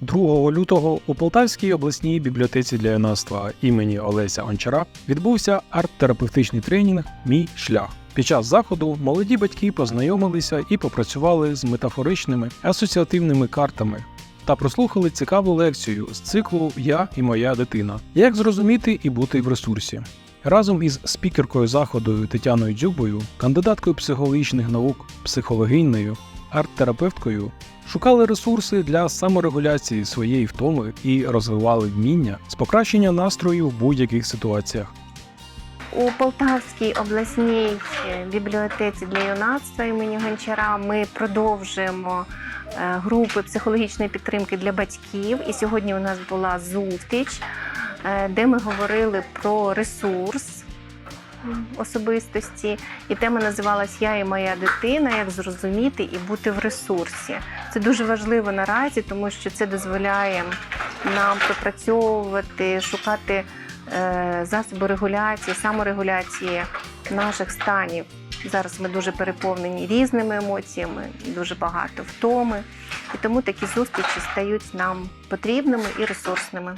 2 лютого у Полтавській обласній бібліотеці для юнацтва імені Олеся Гончара відбувся арт-терапевтичний тренінг Мій шлях. Під час заходу молоді батьки познайомилися і попрацювали з метафоричними асоціативними картами та прослухали цікаву лекцію з циклу Я і моя дитина. Як зрозуміти і бути в ресурсі. Разом із спікеркою заходу Тетяною Дзюбою, кандидаткою психологічних наук, психологинею, арт-терапевткою шукали ресурси для саморегуляції своєї втоми і розвивали вміння з покращення настрою в будь-яких ситуаціях. У Полтавській обласній е, бібліотеці для юнацтва імені Гончара ми продовжуємо е, групи психологічної підтримки для батьків. І сьогодні у нас була зустріч, е, де ми говорили про ресурс особистості. І тема називалась Я і моя дитина, як зрозуміти і бути в ресурсі. Це дуже важливо наразі, тому що це дозволяє нам пропрацьовувати, шукати е, засоби регуляції, саморегуляції наших станів. Зараз ми дуже переповнені різними емоціями, дуже багато втоми, і тому такі зустрічі стають нам потрібними і ресурсними.